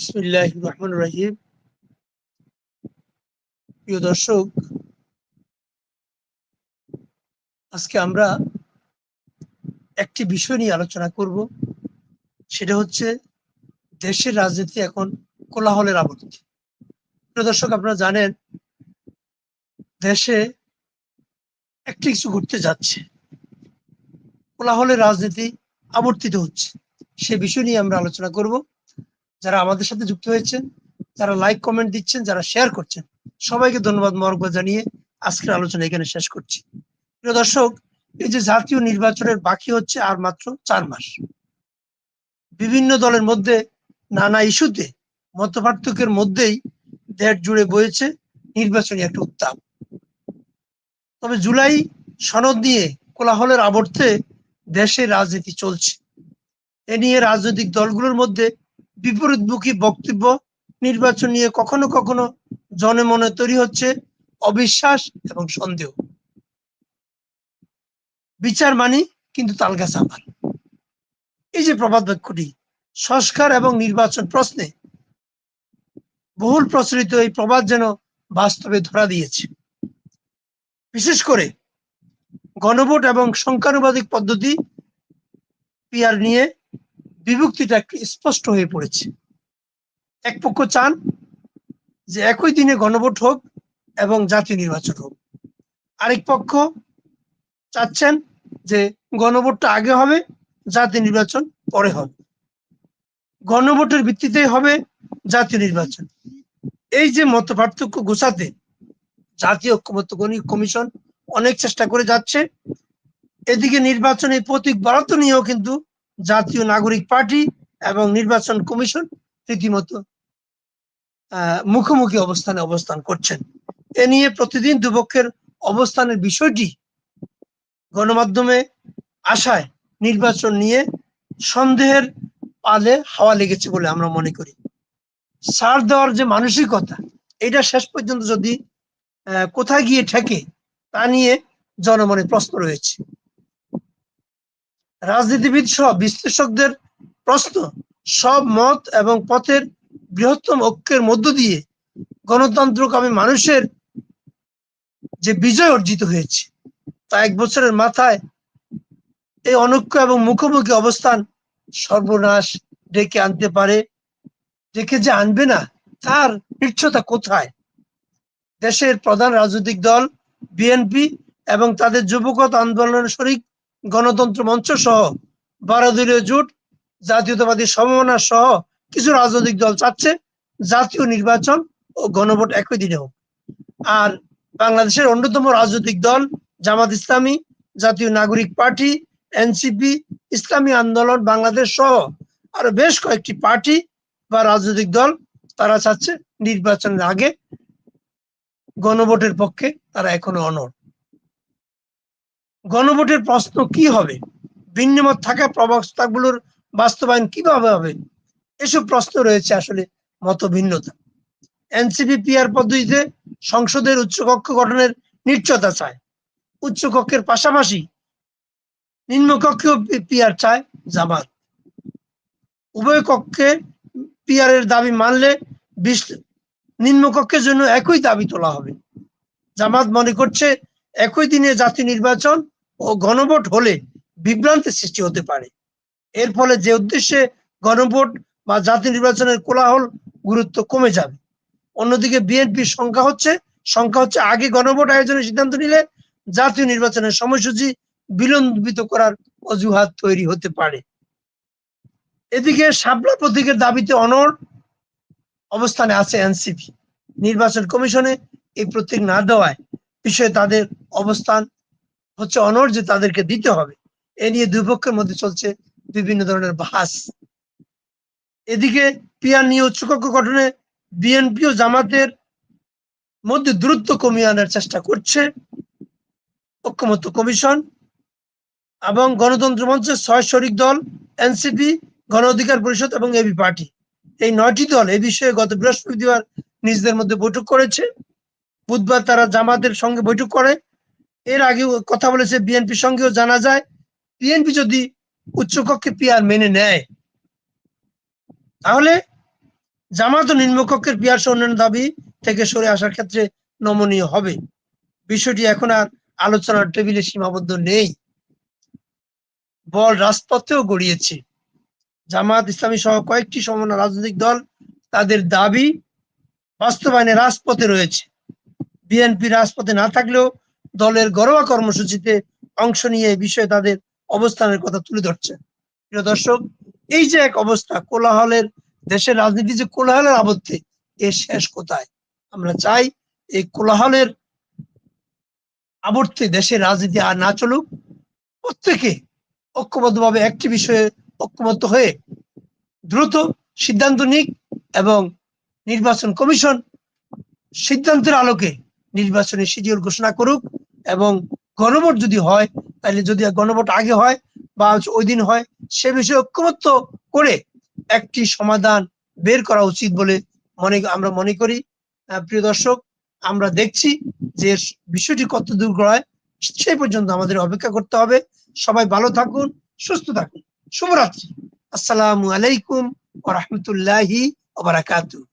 বিসমিল্লাহ রহমান রাহিম প্রিয় দর্শক, আজকে আমরা একটি বিষয় নিয়ে আলোচনা করব। সেটা হচ্ছে দেশের রাজনীতি এখন কোলাহলের আবর্তি। প্রিয় দর্শক, আপনারা জানেন, দেশে একটি কিছু ঘুরতে যাচ্ছে। কোলাহলের রাজনীতি আবর্তিত হচ্ছে। সে বিষয় নিয়ে আমরা আলোচনা করব। যারা আমাদের সাথে যুক্ত হয়েছেন, যারা লাইক কমেন্ট দিচ্ছেন, যারা শেয়ার করছেন, সবাইকে ধন্যবাদ মরকবাদ জানিয়ে আজকের আলোচনা এখানে শেষ করছি। প্রিয় দর্শক, এই যে জাতীয় নির্বাচনের বাকি হচ্ছে আর মাত্র চার মাস। বিভিন্ন দলের মধ্যে নানা ইস্যুতে মত পার্থক্যের মধ্যেই দেশ জুড়ে বয়েছে নির্বাচনী একটা উত্তাপ। তবে জুলাই সনদ নিয়ে কোলাহলের আবর্তে দেশে রাজনীতি চলছে। এ নিয়ে রাজনৈতিক দলগুলোর মধ্যে বিপরীতমুখী বক্তব্য নির্বাচন নিয়ে কখনো কখনো জনমনে তৈরি হচ্ছে অবিশ্বাস এবং সন্দেহ। বিচার মানি কিন্তু তালগাছ আমার এই যে প্রবাদ বাক্যটি, সংস্কার এবং নির্বাচন প্রশ্নে বহুল প্রচলিত এই প্রবাদ যেন বাস্তবে ধরা দিয়েছে। বিশেষ করে গণভোট এবং সংখ্যানুবাদিক পদ্ধতি পিয়ার নিয়ে বিভক্তিটা স্পষ্ট হয়ে পড়েছে। এক পক্ষ চান যে একই দিনে গণভোট হোক এবং জাতীয় নির্বাচন হোক। আরেক পক্ষ চাচ্ছেন যে গণভোটটা আগে হবে, জাতীয় নির্বাচন পরে হবে। গণভোটের ভিত্তিতেই হবে জাতীয় নির্বাচন। এই যে মত পার্থক্য গোছাতে জাতীয় ঐক্যমত্য কমিশন অনেক চেষ্টা করে যাচ্ছে। এদিকে নির্বাচনে প্রতীক বরাদ্দ নিয়েও কিন্তু জাতীয় নাগরিক পার্টি এবং নির্বাচন কমিশন রীতিমতো মুখোমুখি অবস্থানে অবস্থান করছেন। এ নিয়ে প্রতিদিন দুপক্ষের অবস্থানের বিষয়টি গণমাধ্যমে আসায় নির্বাচন নিয়ে সন্দেহের পালে হাওয়া লেগেছে বলে আমরা মনে করি। সার দেওয়ার যে মানসিকতা, এটা শেষ পর্যন্ত যদি কোথায় গিয়ে ঠেকে তা নিয়ে জনমনে প্রশ্ন রয়েছে। রাজনীতিবিদ সহ বিশ্লেষকদের প্রশ্ন, সব মত এবং পথের বৃহত্তম ঐক্যের মধ্য দিয়ে গণতন্ত্রকামী মানুষের যে বিজয় অর্জিত হয়েছে, তা এক বছরের মাথায় এই অনৈক্য এবং মুখোমুখি অবস্থান সর্বনাশ ডেকে আনতে পারে, ডেকে যে আনবে না, তার নিশ্চয়তা কোথায়? দেশের প্রধান রাজনৈতিক দল, বিএনপি এবং তাদের যুবকত আন্দোলনের শরিক গণতন্ত্র মঞ্চ সহ বারো দলীয় জোট, জাতীয়তাবাদী সমমনা সহ কিছু রাজনৈতিক দল চাচ্ছে জাতীয় নির্বাচন ও গণভোট একই দিনে হোক। আর বাংলাদেশের অন্যতম রাজনৈতিক দল জামাত ইসলামী, জাতীয় নাগরিক পার্টি, এনসিপি, ইসলামী আন্দোলন, বাংলাদেশ সহ আরও বেশ কয়েকটি পার্টি বা রাজনৈতিক দল তারা চাচ্ছে নির্বাচনের আগে গণভোটের পক্ষে তারা এখনও অনড়। গণভোটের প্রশ্ন কি হবে? ভিন্নমত থাকা প্রবস্থাগুলোর বাস্তবায়ন কীভাবে হবে? এসব প্রশ্ন রয়েছে আসলে মত ভিন্নতা এনসিপি পিআর পদ্ধতিতে সংসদের উচ্চকক্ষ গঠনের নিশ্চয়তা চায়। উচ্চকক্ষের পাশাপাশি নিম্নকক্ষেও পিআর চায় জামাত। উভয় কক্ষে পিআর এর দাবি মানলে নিম্নকক্ষের জন্য একই দাবি তোলা হবে। জামাত মনে করছে একই দিনে জাতীয় নির্বাচন ও গণভোট হলে বিভ্রান্তির সৃষ্টি হতে পারে। এর ফলে যে উদ্দেশ্যে গণভোট বা জাতীয় নির্বাচনের কোলাহল গুরুত্ব কমে যাবে। অন্যদিকে বিএনপির সংখ্যা হচ্ছে সংখ্যা হচ্ছে আগে গণভোট আয়োজনের সিদ্ধান্ত নিলে জাতীয় নির্বাচনের সময়সূচি বিলম্বিত করার অজুহাত তৈরি হতে পারে। এদিকে সাবলা প্রতীকের দাবিতে অনড় অবস্থানে আছে এনসিপি। নির্বাচন কমিশনে এই প্রতীক না দেওয়ায় বিষয়ে তাদের অবস্থান হচ্ছে অনড় যে তাদেরকে দিতে হবে। এ নিয়ে দুই পক্ষের মধ্যে চলছে বিভিন্ন ধরনের বাহাস। এদিকে পিয়ার নিয়ে উচ্চকক্ষ গঠনে বিএনপি ও জামাতের মধ্যে দূরত্ব কমিয়ে আনার চেষ্টা করছে ঐক্যমত্য কমিশন এবং গণতন্ত্র মঞ্চের ছয় শরিক দল, এনসিপি, গণ অধিকার পরিষদ এবং এবি পার্টি। এই নয়টি দল এই বিষয়ে গত বৃহস্পতিবার নিজেদের মধ্যে বৈঠক করেছে। বুধবার তারা জামাতের সঙ্গে বৈঠক করে। এর আগে কথা বলেছে, বিএনপির সঙ্গেও জানা যায়, বিএনপি যদি উচ্চকক্ষে পিয়ার মেনে নেয়, তাহলে জামাত ও নিম্নকক্ষের পিয়াস উন্নয়ন দাবি থেকে সরে আসার ক্ষেত্রে নমনীয় হবে। বিষয়টি এখন আর আলোচনার টেবিলে সীমাবদ্ধ নেই। বল রাজপথেও গড়িয়েছে। জামাত, ইসলামী সহ কয়েকটি সমন্বয় রাজনৈতিক দল তাদের দাবি বাস্তবায়নে রাজপথে রয়েছে। বিএনপি রাজপথে না থাকলেও দলের ঘরোয়া কর্মসূচিতে অংশ নিয়ে এই বিষয়ে তাদের অবস্থানের কথা তুলে ধরছে। প্রিয় দর্শক, এই যে এক অবস্থা, কোলাহলের দেশের রাজনীতি যে কোলাহলের আবদ্ধে এর শেষ কোথায়? আমরা চাই এই কোলাহলের আবর্তে দেশের রাজনীতি আর না চলুক। প্রত্যেকে ঐক্যবদ্ধভাবে একটি বিষয়ে ঐক্যবদ্ধ হয়ে দ্রুত সিদ্ধান্ত নিক এবং নির্বাচন কমিশন সিদ্ধান্তের আলোকে নির্বাচনের শিডিউল ঘোষণা করুক এবং গণভোট যদি হয় তাহলে যদি গণভোট আগে হয় বা ওই দিন হয়, সে বিষয়ে ঐক্যমত্য করে একটি সমাধান বের করা উচিত বলে মনে, আমরা মনে করি। প্রিয় দর্শক, আমরা দেখছি যে বিষয়টি কত দূর গড়ায়, সেই পর্যন্ত আমাদের অপেক্ষা করতে হবে। সবাই ভালো থাকুন, সুস্থ থাকুন। শুভরাত্রি। আসসালামু আলাইকুম ওয়া রাহমাতুল্লাহি ওয়া বারাকাতুহু।